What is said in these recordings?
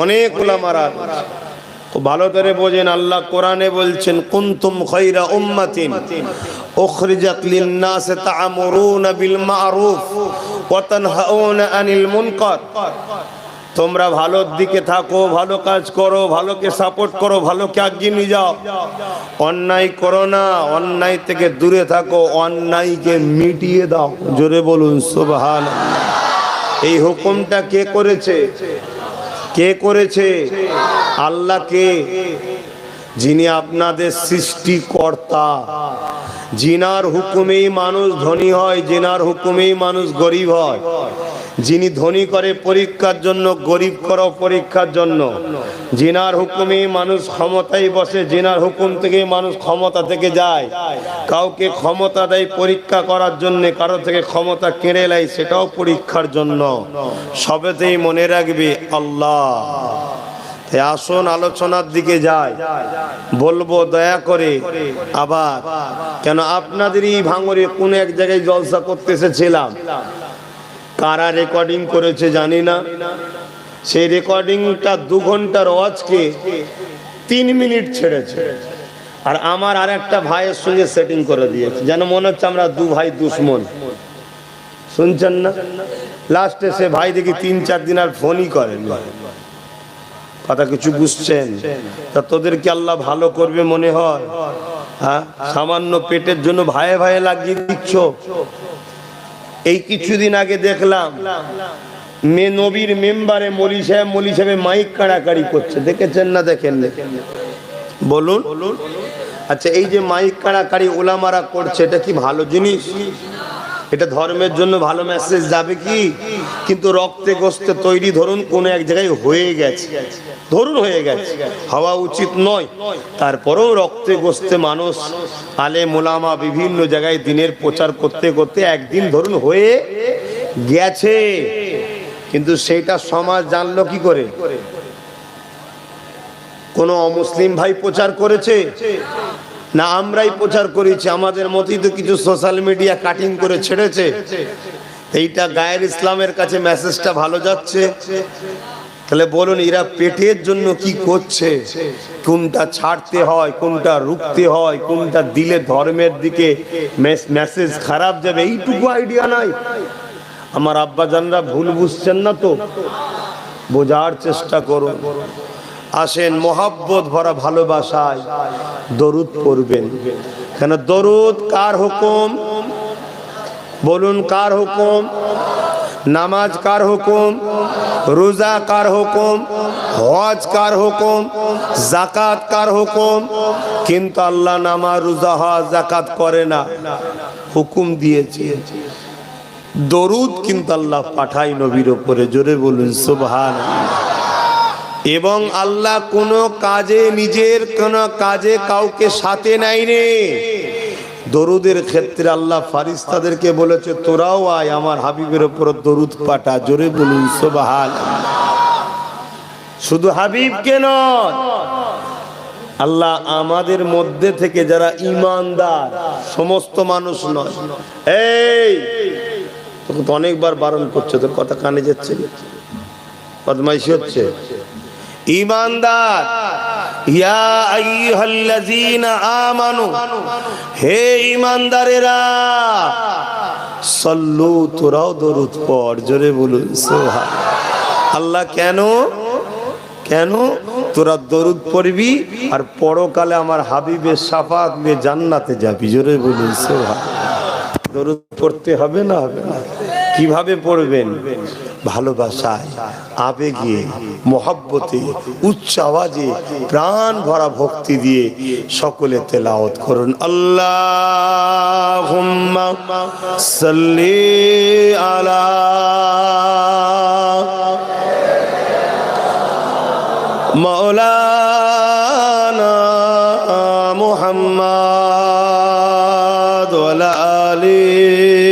অনেক ওলামারা ভালো করে বোঝেন, আল্লাহ কোরআনে বলছেন, কুনতুম খায়রা উম্মাতিন উখরিজাত লিন-নাস তা'মুরুনা বিল মা'রুফ ওয়া তানহাউনা আনিল মুনকার। তোমরা ভালোর দিকে থাকো, ভালো কাজ করো, ভালোকে সাপোর্ট করো, ভালোকে আগিয়ে নিয়ে যাও। অন্যায় করো না, অন্যায় থেকে দূরে থাকো, অন্যায়কে মিটিয়ে দাও। জোরে বলুন সুবহান এই হুকুমটা কে করেছে? কে করেছে? আল্লাহ কে যিনি আপনাদের সৃষ্টিকর্তা। জিনার হুকুমেই মানুষ ধনী হয়, জিনার হুকুমেই মানুষ গরিব হয়। যিনি ধনী করে পরীক্ষার জন্য, গরিব করো পরীক্ষার জন্য। জিনার হুকুমে মানুষ ক্ষমতায় বসে, জিনার হুকুম থেকে মানুষ ক্ষমতা থেকে যায়। কাউকে ক্ষমতা দেয় পরীক্ষা করার জন্য, কারও থেকে ক্ষমতা কেড়ে নেয়, সেটাও পরীক্ষার জন্য। সবেতেই মনে রাখবে আল্লাহ। আসুন, আলোচনার দিকে যায় বলব, দয়া করে আবার, কেন আপনাদেরই ভাঙরে কোন এক জায়গায় জলসা করতে এসেছিলাম। কারা রেকর্ডিং করেছে জানি না। সেই রেকর্ডিংটা দু ঘণ্টার ওয়াজকে তিন মিনিট ছেড়েছে। আর আমার আর একটা ভাইয়ের সঙ্গে সেটিং করে দিয়েছে। যেন মনে হচ্ছে আমরা দু ভাই দুশ্মন। শুনছেন না? লাস্টে সে ভাই দেখি তিন চার দিন আর ফোনই করেন। কথা কিছু বুঝছেন? তা তোদেরকে আল্লাহ ভালো করবে মনে হয়? হ্যাঁ? সামান্য পেটের জন্য ভাইয়ে ভাইয়ে লাগিয়ে দিচ্ছ। এই কিছুদিন আগে দেখলাম, মে নবীর মেম্বারে মলি সাহেব মলি সাহেব মাইক কাড়াকাড়ি করছে। দেখেছেন না দেখেন বলুন। আচ্ছা এই যে মাইক কাড়াকাড়ি ওলামারা করছে, এটা কি ভালো জিনিস? এটা ধর্মের জন্য ভালো মেসেজ যাবে কি? কিন্তু রক্তে গোস্তে তৈরি ধরুন, কোন এক জায়গায় হয়ে গেছে। ধরুন হয়ে গেছে। হওয়া উচিত নয়। তারপরেও রক্তে গোস্তে মানুষ, আলে মোলামা বিভিন্ন জায়গায় দিনের প্রচার করতে করতে একদিন ধরুন হয়ে গেছে। কিন্তু সেটা সমাজ জানলো কি করে? কোন অমুসলিম ভাই প্রচার করেছে? না, আমরাই প্রচার করেছি, আমাদের মতোই তো কিছু সোশ্যাল মিডিয়া কাটিং করে ছেড়েছে। এইটা গায়ের ইসলামের কাছে মেসেজটা ভালো যাচ্ছে। তাহলে বলুন, এরা পেটের জন্য কি করছে? কোনটা ছাড়তে হয়, কোনটা রুখতে হয়, কোনটা দিলে ধর্মের দিকে মেসেজ খারাপ যাবে, এইটুকু আইডিয়া নাই। আমার আব্বা জানরা ভুল বুঝছেন না তো? বোঝার চেষ্টা করুন। আসেন, মোহাব্বত ভরা ভালোবাসায় দরুদ পড়বেন। কেন দরুদ কার হুকুম? বলুন কার হুকুম? নামাজ কার হুকুম? রোজা কার হুকুম? হজ কার হুকুম? জাকাত কার হুকুম? কিন্তু আল্লাহ নামাজ, রোজা, হজ জাকাত করে না। হুকুম দিয়েছে। দরুদ কিন্তু আল্লাহ পাঠাই নবীর ওপরে জোরে বলুন সুবহান এবং আল্লাহ কোনো কাজে, নিজের কোন কাজে কাউকে সাথে নাই রে দরুদের ক্ষেত্রে আল্লাহ ফারিস্তাদেরকে বলেছে, তোরাও আয়, আমার হাবিবের উপর দরুদ পাঠা, জোরে বলুন সোবাহাল শুধু হাবিবকে নয়, আল্লাহ আমাদের মধ্যে থেকে যারা ইমানদার, সমস্ত মানুষ নয়। এই, তোকে তো অনেকবার বারণ করছে, তোর কথা কানে যাচ্ছে বদমাইশি হচ্ছে? ইমানদার। ইয়া আইয়ুহাল্লাযীনা আমানু। হে ইমানদারেরা, সল্লু তোরাও দরুদ পড়, জোরে বলুন সুবহান আল্লাহ কেন? কেন? তোরা দরুদ পড়বি আর পরকালে আমার হাবিবের সাফাত নিয়ে জান্নাতে যাবি, জোরে বলুন সুবহান দরুদ পড়তে হবে না? হবে না। কীভাবে পড়বেন? ভালোবাসায়, আবেগে, মহাব্বতে, উচ্চ আওয়াজে, প্রাণ ভরা ভক্তি দিয়ে সকলে তেলাওয়াত করুন। আল্লাহ আলা মৌলানা মুহাম্মদ আলী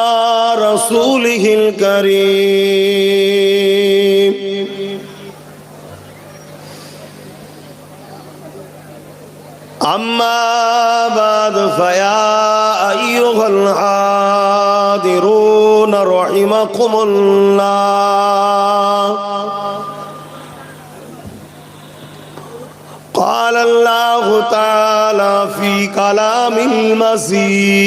رسوله الكريم أما بعد فيا أيها الحاضرون رحمكم الله قال الله تعالى في كلام المزيد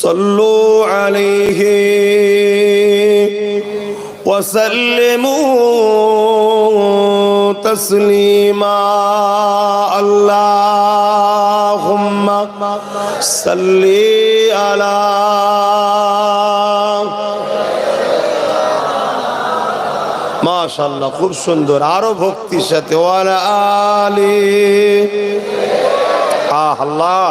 صلوا عليه وسلموا تسليما اللهم صل على মাশাল্লাহ খুব সুন্দর আরো ভক্তির সাথে ওয়ালা আলি আহ আল্লাহ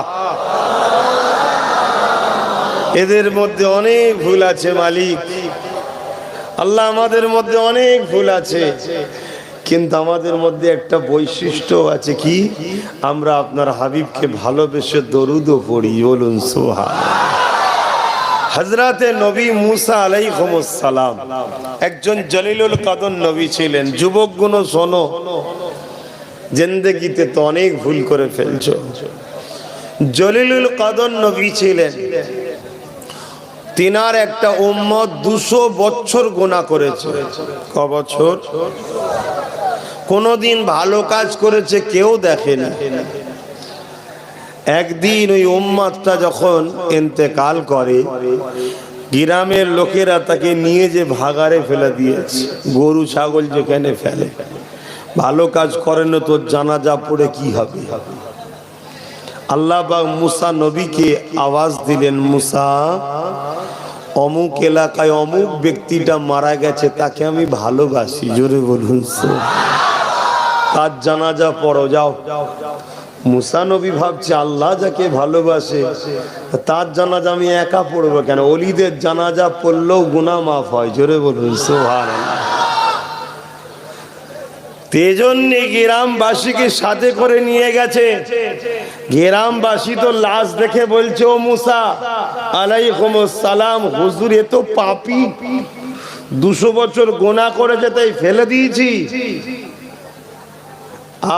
এদের মধ্যে অনেক ভুল আছে, মালিক। আল্লাহ আমাদের মধ্যে অনেক ভুল আছে, কিন্তু আমাদের মধ্যে একটা বৈশিষ্ট্য আছে কি? আমরা আপনার হাবিবকে ভালোবেসে দরুদও পড়ি, বলুন সোহা হজরতে নবী মুসা আলাইহিমুসসালাম একজন জলিলুল কাদর নবী ছিলেন। যুবক গুণ শোনো, জেন্দেগিতে তো অনেক ভুল করে ফেলছ। জলিলুল কাদর নবী ছিলেন। তিনার একটা উম্মত দুশো বছর গোনা করেছে। ক বছর? কোনোদিন ভালো কাজ করেছে, কেউ দেখেনি। একদিন ওই উম্মাদটা যখন এন্তেকাল করে, গ্রামের লোকেরা তাকে নিয়ে যে ভাগারে ফেলে দিয়েছে। গরু, ছাগল যেখানে ফেলে। ভালো কাজ করে না তোর জানাজা পড়ে কি হবে? আল্লাহ বা মুসা নবীকে আওয়াজ দিলেন, মুসা অমুক এলাকায় অমুক ব্যক্তিটা মারা গেছে, তাকে আমি ভালোবাসি, জোরে বলুন তার জানাজা পড়ো, যাও। মুসানবী ভাবছে, আল্লাহ যাকে ভালোবাসে, তার জানাজা আমি একা পড়ব কেন? অলিদের জানাজা পড়লেও গুণা মাফ হয়, জোরে বলুন সোহার তেজন্যে গ্রামবাসীকে সাথে করে নিয়ে গেছে। গ্রামবাসী তো লাশ দেখে বলছে, ও মুসা আলাইকুম সালাম হুজুর, এ তো পাপি। দুশো বছর গোনা করেছে, তাই ফেলে দিয়েছি।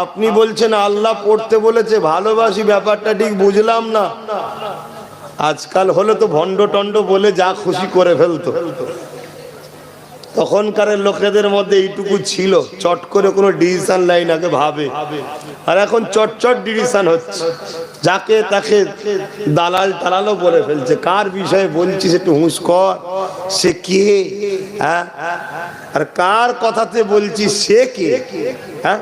আপনি বলছেন, আল্লাহ পড়তে বলেছে, ভালোবাসি, ব্যাপারটা ঠিক বুঝলাম না। আজকাল হলে তো ভণ্ড টন্ড বলে যা খুশি করে ফেলতো। তখনকার লোকেদের মধ্যে এইটুকু ছিল। চট করে কোনো ডিসিশন লাইন আগে ভাবে। আর এখন চট চট ডিসিশন হচ্ছে। যাকে তাকে দালাল টালালও বলে ফেলছে। কার বিষয়ে বলছিস একটু হুঁশ কর। সে কে? হ্যাঁ? আর কার কথাতে বলছিস সে কে? হ্যাঁ?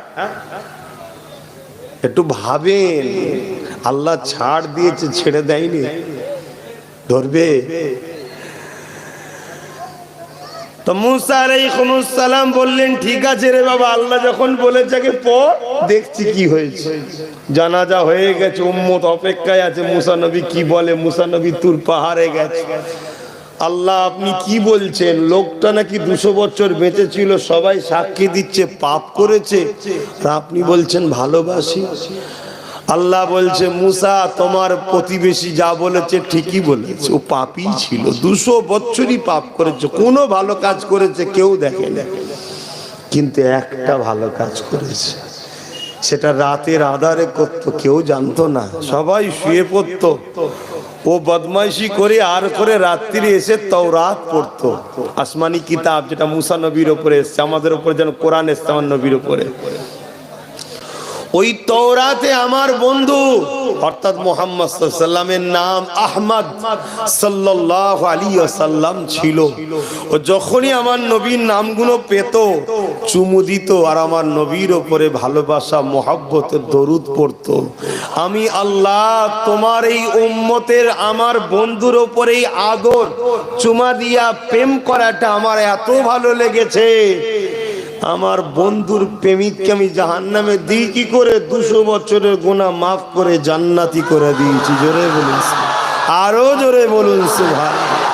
একটু ভাবেন। আল্লাহ ছাড় দিয়েছে, ছেড়ে দেয়নি। ধরবে? তো মুসা সালাম বললেন, ঠিক আছে রে বাবা, আল্লাহ যখন বলেছে পড় দেখছি কি হয়েছে। জানাজা হয়ে গেছে, উম্মত অপেক্ষায় আছে। মুসা নবী কি বলে? মুসা নবী তুর পাহাড়ে গেছে। আল্লাহ, আপনি কি বলছেন? লোকটা নাকি দুশো বছর বেঁচে ছিল সবাই সাক্ষী দিচ্ছে, পাপ করেছে। আর আপনি বলছেন, ভালোবাসি। আল্লাহ বলছে, মুসা, তোমার প্রতিবেশী যা বলেছে ঠিকই বলেছে। ও পাপই ছিল, দুশো বছরই পাপ করেছে, কোনো ভালো কাজ করেছে, কেউ দেখে না কিন্তু একটা ভালো কাজ করেছে। সেটা রাতের আধারে করতো, কেউ জানতো না। সবাই শুয়ে পড়তো। ও বদমাইশি করে আর করে রাত্রি এসে তওরাত পড়তো। আসমানি কিতাব যেটা মুসা নবীর ওপরে এসছে, আমাদের ওপরে যেন কোরআন এসছে, আমার নবীর ওপরে ওই তওরাতে আমার বন্ধু, অর্থাৎ মোহাম্মদ সাল্লামের নাম আহমদ সাল্লাহ আলী সাল্লাম ছিল। ও যখনই আমার নবীর নামগুলো পেত, চুমু দিত আর আমার নবীর ওপরে ভালোবাসা, মহাব্বতের দরুদ পড়তো। আমি, আল্লাহ, তোমার এই উম্মতের আমার বন্ধুর ওপরে আদর, চুমা দিয়া প্রেম করাটা আমার এত ভালো লেগেছে। আমার বন্ধুর প্রেমিককে আমি জাহান নামে দিই, কি করে দুশো বছরের গোনা মাফ করে জান্নাতি করে দিয়েছি? জোরে বলুন আরও জোরে বলুন সুভাষ